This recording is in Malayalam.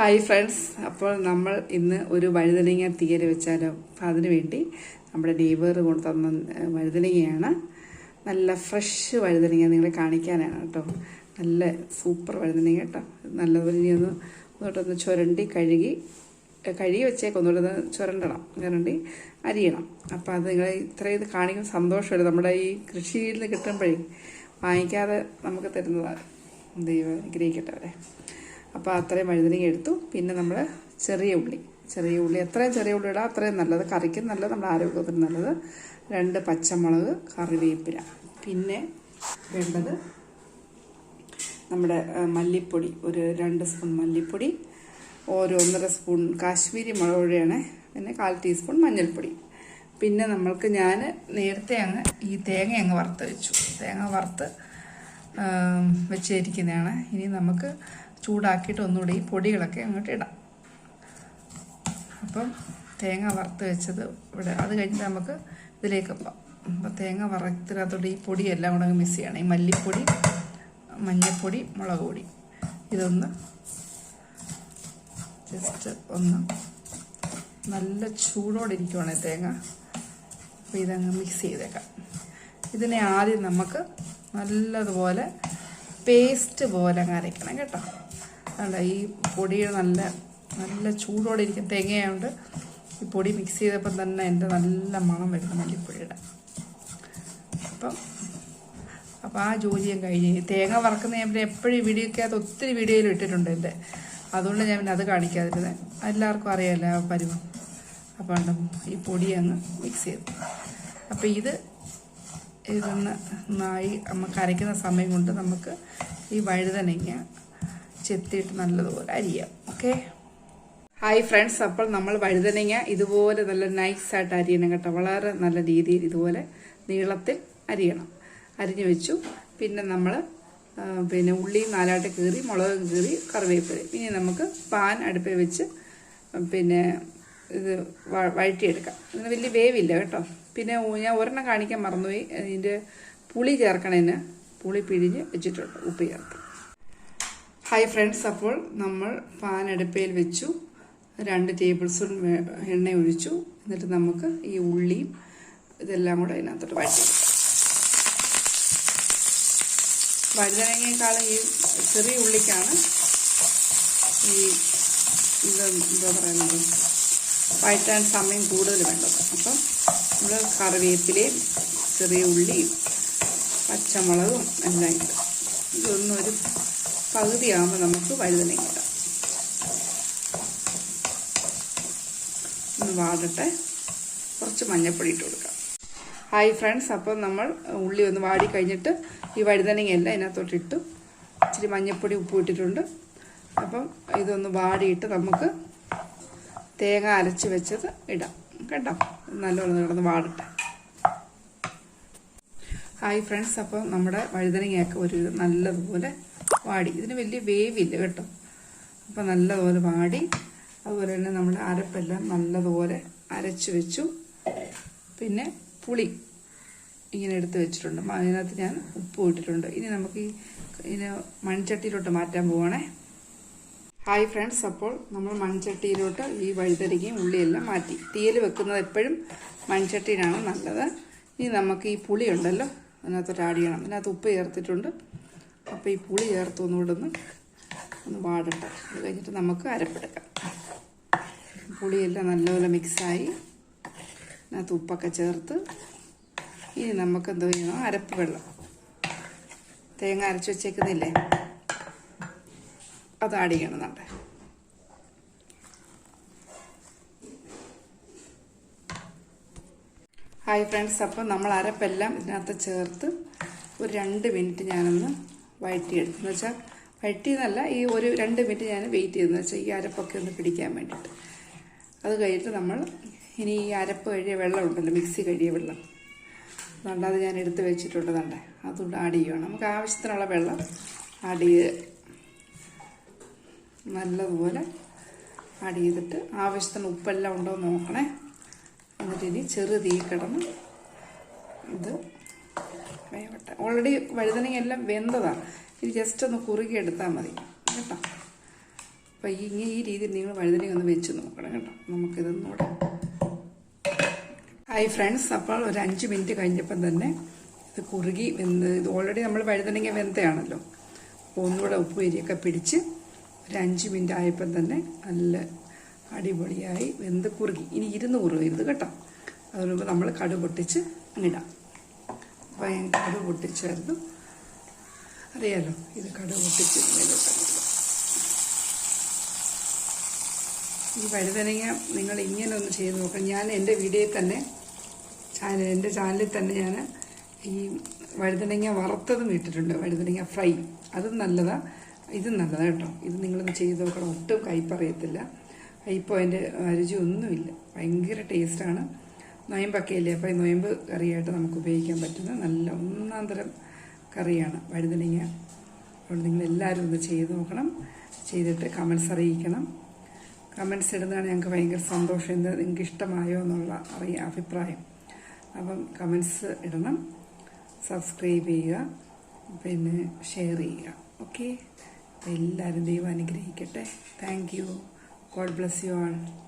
ഹായ് ഫ്രണ്ട്സ് അപ്പോൾ നമ്മൾ ഇന്ന് ഒരു വഴുതനങ്ങ തീയൽ വെച്ചാലോ? അപ്പം അതിന് വേണ്ടി നമ്മുടെ നെയ്ബർ കൊണ്ട് തന്ന വഴുതനങ്ങയാണ്. നല്ല ഫ്രഷ് വഴുതനങ്ങ നിങ്ങളെ കാണിക്കാനാണ് കേട്ടോ. നല്ല സൂപ്പർ വഴുതനങ്ങ കേട്ടോ. നല്ലതുപോലെ ഇനി ഒന്ന് ഒന്നോട്ടൊന്ന് ചുരണ്ടി കഴുകി കഴുകി വെച്ചേക്ക്. ഒന്നുകൂടെ ഒന്ന് ചുരണ്ടണം. ചുരണ്ടി അരിയണം. അപ്പോൾ അത് നിങ്ങൾ ഇത്രയും ഇത് കാണിക്കുന്ന സന്തോഷമല്ലേ നമ്മുടെ ഈ കൃഷിയിൽ നിന്ന് കിട്ടുമ്പോഴേ വാങ്ങിക്കാതെ നമുക്ക് തരുന്നതാണ്. ദൈവം ഗ്രഹിക്കട്ടെ അവരെ. അപ്പോൾ അത്രയും വഴുതനങ്ങ എടുത്തു. പിന്നെ നമ്മൾ ചെറിയ ഉള്ളി. ചെറിയ ഉള്ളി. എത്രയും ചെറിയ ഉള്ളി ഇടാം അത്രയും നല്ലത്. കറിക്കും നല്ലത് നമ്മുടെ ആരോഗ്യത്തിന് നല്ലത്. രണ്ട് പച്ചമുളക് കറിവേപ്പില. പിന്നെ വേണ്ടത് നമ്മുടെ മല്ലിപ്പൊടി. ഒരു രണ്ട് സ്പൂൺ മല്ലിപ്പൊടി ഓരോ ഒന്നര സ്പൂൺ കാശ്മീരി മുളക് പൊടിയാണ് പിന്നെ കാൽ ടീസ്പൂൺ മഞ്ഞൾപ്പൊടി. പിന്നെ നമ്മൾക്ക് ഞാൻ നേരത്തെ അങ്ങ് ഈ തേങ്ങ അങ്ങ് വറുത്ത് വെച്ചു. തേങ്ങ വറുത്ത് വെച്ചിരിക്കുന്നതാണ്. ഇനി നമുക്ക് ചൂടാക്കിയിട്ട് ഒന്നുകൂടി ഈ പൊടികളൊക്കെ അങ്ങോട്ട് ഇടാം. അപ്പം തേങ്ങ വറുത്ത് വെച്ചത് ഇവിടെ അത് കഴിഞ്ഞിട്ട് നമുക്ക് ഇതിലേക്ക് അപ്പം തേങ്ങ വറുത്തിനകത്തോട്ട് ഈ പൊടിയെല്ലാം കൂടെ അങ്ങ് മിക്സ് ചെയ്യണം. ഈ മല്ലിപ്പൊടി മഞ്ഞൾപ്പൊടി മുളക് പൊടി. ഇതൊന്ന് ജസ്റ്റ് ഒന്ന് നല്ല ചൂടോടെ ഇരിക്കുവാണ് തേങ്ങ. അപ്പോൾ ഇതങ്ങ് മിക്സ് ചെയ്തേക്കാം. ഇതിനെ ആദ്യം നമുക്ക് നല്ലതുപോലെ പേസ്റ്റ് പോലെ അങ്ങ് അരയ്ക്കണം കേട്ടോ. അല്ല ഈ പൊടി നല്ല നല്ല ചൂടോടെ ഇരിക്കും തേങ്ങയായതുകൊണ്ട് ഈ പൊടി മിക്സ് ചെയ്തപ്പം തന്നെ എന്റെ നല്ല മണം വരുന്നു മല്ലിപ്പൊടിയുടെ അപ്പം അപ്പോൾ ആ ജോലിയും കഴിഞ്ഞ്. തേങ്ങ വറക്കുന്ന ഞാൻ പിന്നെ എപ്പോഴും വീഡിയോക്കകത്ത് ഒത്തിരി വീഡിയോയിൽ ഇട്ടിട്ടുണ്ട് എന്റെ. അതുകൊണ്ട് ഞാൻ പിന്നെ അത് കാണിക്കാതിരുന്നത് എല്ലാവർക്കും അറിയാമല്ലോ ആ പരുവം. അപ്പോൾ ഈ പൊടി അങ്ങ് മിക്സ് ചെയ്തു. അപ്പോൾ ഇത് ഇതൊന്ന് നായി നമുക്ക് അരയ്ക്കുന്ന സമയം കൊണ്ട് നമുക്ക് ഈ വഴുതനങ്ങ ചെത്തിയിട്ട് നല്ലതുപോലെ അരിയാം. ഓക്കെ ഹായ് ഫ്രണ്ട്സ് അപ്പോൾ നമ്മൾ വഴുതനങ്ങ ഇതുപോലെ നല്ല നൈസായിട്ട് അരിയണം കേട്ടോ. വളരെ നല്ല രീതിയിൽ ഇതുപോലെ നീളത്തിൽ അരിയണം. അരിഞ്ഞു വെച്ചു. പിന്നെ നമ്മൾ പിന്നെ ഉള്ളിയും നാലാട്ട് കീറി മുളകും കീറി കറിവേപ്പില. ഇനി നമുക്ക് പാൻ അടുപ്പിൽ വെച്ച് പിന്നെ ഇത് വഴറ്റിയെടുക്കാം. അതിന് വലിയ വേവില്ല കേട്ടോ. പിന്നെ ഞാൻ ഒരെണ്ണം കാണിക്കാൻ മറന്നുപോയി. ഇതിന്റെ പുളി ചേർക്കണതിന് പുളി പിഴിഞ്ഞ് വെച്ചിട്ടുണ്ട് ഉപ്പ് ചേർത്ത്. ഹായ് ഫ്രണ്ട്സ് അപ്പോൾ നമ്മൾ പാൻ അടുപ്പയിൽ വെച്ചു. രണ്ട് ടേബിൾ സ്പൂൺ എണ്ണ ഒഴിച്ചു. എന്നിട്ട് നമുക്ക് ഈ ഉള്ളിയും ഇതെല്ലാം കൂടെ അതിനകത്തോട്ട് വഴറ്റി. വഴുതനങ്ങയെക്കാളും ഈ ചെറിയ ഉള്ളിക്കാണ് ഈ ഇത് എന്താ പറയുന്നത്? വഴറ്റാൻ സമയം കൂടുതൽ വേണ്ടത്. അപ്പം നമ്മൾ കറിവേപ്പിലയും ചെറിയ ഉള്ളിയും പച്ചമുളകും എല്ലാം ഇട്ട് ഇതൊന്നും ഒരു പകുതിയാകുമ്പോൾ നമുക്ക് വഴുതനങ്ങ ഇടാം. ഒന്ന് വാടട്ടെ. കുറച്ച് മഞ്ഞൾപ്പൊടി ഇട്ട് കൊടുക്കാം. ഹായ് ഫ്രണ്ട്സ് അപ്പം നമ്മൾ ഉള്ളി ഒന്ന് വാടി കഴിഞ്ഞിട്ട് ഈ വഴുതനങ്ങയെല്ലാം അതിനകത്തോട്ടിട്ട് ഇച്ചിരി മഞ്ഞൾപ്പൊടി ഉപ്പ് ഇട്ടിട്ടുണ്ട്. അപ്പം ഇതൊന്ന് വാടിയിട്ട് നമുക്ക് തേങ്ങ അരച്ച് വെച്ചത് ഇടാം. കേട്ടോ? നല്ലോണം കിടന്ന് വാടട്ടെ. ഹായ് ഫ്രണ്ട്സ് അപ്പം നമ്മുടെ വഴുതനങ്ങയൊക്കെ ഒരു നല്ലതുപോലെ വാടി. ഇതിന് വലിയ വേവില്ല കേട്ടോ. അപ്പം നല്ലതുപോലെ വാടി. അതുപോലെ തന്നെ നമ്മുടെ അരപ്പെല്ലാം നല്ലതുപോലെ അരച്ച് വെച്ചു. പിന്നെ പുളി ഇങ്ങനെ എടുത്ത് വെച്ചിട്ടുണ്ട്. അതിനകത്ത് ഞാൻ ഉപ്പ് ഇട്ടിട്ടുണ്ട്. ഇനി നമുക്ക് ഈ മൺചട്ടിയിലോട്ട് മാറ്റാൻ പോവാണേ. Hi friends. അപ്പോൾ നമ്മൾ മൺചട്ടിയിലോട്ട് ഈ വഴുതരികയും ഉള്ളിയെല്ലാം മാറ്റി. തീയിൽ വെക്കുന്നത് എപ്പോഴും മൺചട്ടിയിലാണ് നല്ലത്. ഇനി നമുക്ക് ഈ പുളിയുണ്ടല്ലോ അതിനകത്തോട്ട് ആഡ് ചെയ്യണം. അതിനകത്ത് ഉപ്പ് ചേർത്തിട്ടുണ്ട്. അപ്പോൾ ഈ പുളി ചേർത്ത് ഒന്നുകൂടെ ഒന്ന് ഒന്ന് വാടട്ടെ. അത് കഴിഞ്ഞിട്ട് നമുക്ക് അരപ്പെടുക്കാം. പുളിയെല്ലാം നല്ലപോലെ മിക്സായി. അതിനകത്ത് ഉപ്പൊക്കെ ചേർത്ത് ഇനി നമുക്ക് എന്ത് ചെയ്യണം? അരപ്പ് വെള്ളം. തേങ്ങ അരച്ച് വെച്ചേക്കുന്നില്ലേ അത് ആഡ് ചെയ്യണം നമ്മുടെ ഹായ് ഫ്രണ്ട്സ് അപ്പം നമ്മൾ അരപ്പെല്ലാം ഇതിനകത്ത് ചേർത്ത് ഒരു രണ്ട് മിനിറ്റ് ഞാനൊന്ന് വഴറ്റിയെടുത്തു എന്ന് വെച്ചാൽ വഴറ്റിയെന്നല്ല ഈ ഒരു രണ്ട് മിനിറ്റ് ഞാൻ വെയിറ്റ് ചെയ്തെന്ന് വെച്ചാൽ ഈ അരപ്പൊക്കെ ഒന്ന് പിടിക്കാൻ വേണ്ടിയിട്ട്. അത് കഴിഞ്ഞിട്ട് നമ്മൾ ഇനി ഈ അരപ്പ് കഴിയ വെള്ളം ഉണ്ടല്ലോ മിക്സി കഴിയ വെള്ളം. അത് ഞാൻ എടുത്ത് വെച്ചിട്ടുള്ളതുണ്ട് അതുകൊണ്ട് ആഡ് ചെയ്യുകയാണ് നമുക്ക് ആവശ്യത്തിനുള്ള വെള്ളം ആഡ് ചെയ്ത് നല്ലതുപോലെ ആഡ് ചെയ്തിട്ട് ആവശ്യത്തിന് ഉപ്പെല്ലാം ഉണ്ടോ നോക്കണേ. എന്നിട്ട് ഇനി ചെറു തീ കിടന്ന് ഇത് വേവട്ടെ. ഓൾറെഡി വഴുതനങ്ങ എല്ലാം വെന്തതാണ് ഇത് ജസ്റ്റ് ഒന്ന് കുറുകി എടുത്താൽ മതി. കേട്ടോ? അപ്പോൾ ഈ ഇങ്ങനെ ഈ രീതിയിൽ നിങ്ങൾ വഴുതനങ്ങ ഒന്ന് വെച്ച് നോക്കണം കേട്ടോ. നമുക്കിതൊന്നുകൂടെ ഹായ് ഫ്രണ്ട്സ് അപ്പോൾ ഒരു അഞ്ച് മിനിറ്റ് കഴിഞ്ഞപ്പം തന്നെ ഇത് കുറുകി വെന്ത് ഇത് ഓൾറെഡി നമ്മൾ വഴുതനങ്ങ വെന്തയാണല്ലോ അപ്പോൾ ഒന്നുകൂടെ ഉപ്പ് എരിയൊക്കെ പിടിച്ച് ഒരു അഞ്ച് മിനിറ്റ് ആയപ്പം തന്നെ നല്ല അടിപൊളിയായി വെന്ത് കുറുകി. ഇനി ഇരുന്ന് കുറുകരുത് കേട്ടോ. അതുകൊണ്ട് നമ്മൾ കടു പൊട്ടിച്ച് അങ്ങിടാം ഞാൻ കടു പൊട്ടിച്ചായിരുന്നു അറിയാലോ ഇത് കടു പൊട്ടിച്ച് ഇതിലോട്ട് ഈ വഴുതനങ്ങ നിങ്ങൾ ഇങ്ങനെ ഒന്ന് ചെയ്ത് നോക്കാം ഞാൻ എന്റെ വീഡിയോയിൽ തന്നെ ചാനൽ എന്റെ ചാനലിൽ തന്നെ ഞാൻ ഈ വഴുതനങ്ങ വറുത്തതും ഇട്ടിട്ടുണ്ട്. വഴുതനങ്ങ ഫ്രൈ. അതും നല്ലതാണ് ഇതും നല്ലതാണ് കേട്ടോ. ഇത് നിങ്ങളൊന്ന് ചെയ്ത് നോക്കണം. ഒട്ടും കയ്പറിയത്തില്ല ഇപ്പോൾ അതിന്റെ രുചി ഒന്നുമില്ല. ഭയങ്കര ടേസ്റ്റാണ്. നൊയമ്പൊക്കെ ഇല്ലേ അപ്പോൾ ഈ നൊയമ്പ് കറിയായിട്ട് നമുക്ക് ഉപയോഗിക്കാൻ പറ്റുന്ന നല്ല ഒന്നാം തരം കറിയാണ്. വഴുതനങ്ങ. അതുകൊണ്ട് നിങ്ങൾ എല്ലാവരും ഒന്ന് ചെയ്ത് നോക്കണം. ചെയ്തിട്ട് കമൻസ് അറിയിക്കണം. കമൻസ് ഇടുന്നതാണ് ഞങ്ങൾക്ക് ഭയങ്കര സന്തോഷം. എന്ത് നിങ്ങൾക്ക് ഇഷ്ടമായോ എന്നുള്ള അറിയ അഭിപ്രായം. അപ്പം കമൻസ് ഇടണം. സബ്സ്ക്രൈബ് ചെയ്യുക. പിന്നെ ഷെയർ ചെയ്യുക. ഓക്കെ എല്ലാവരും ദൈവം അനുഗ്രഹിക്കട്ടെ. Thank you God bless you all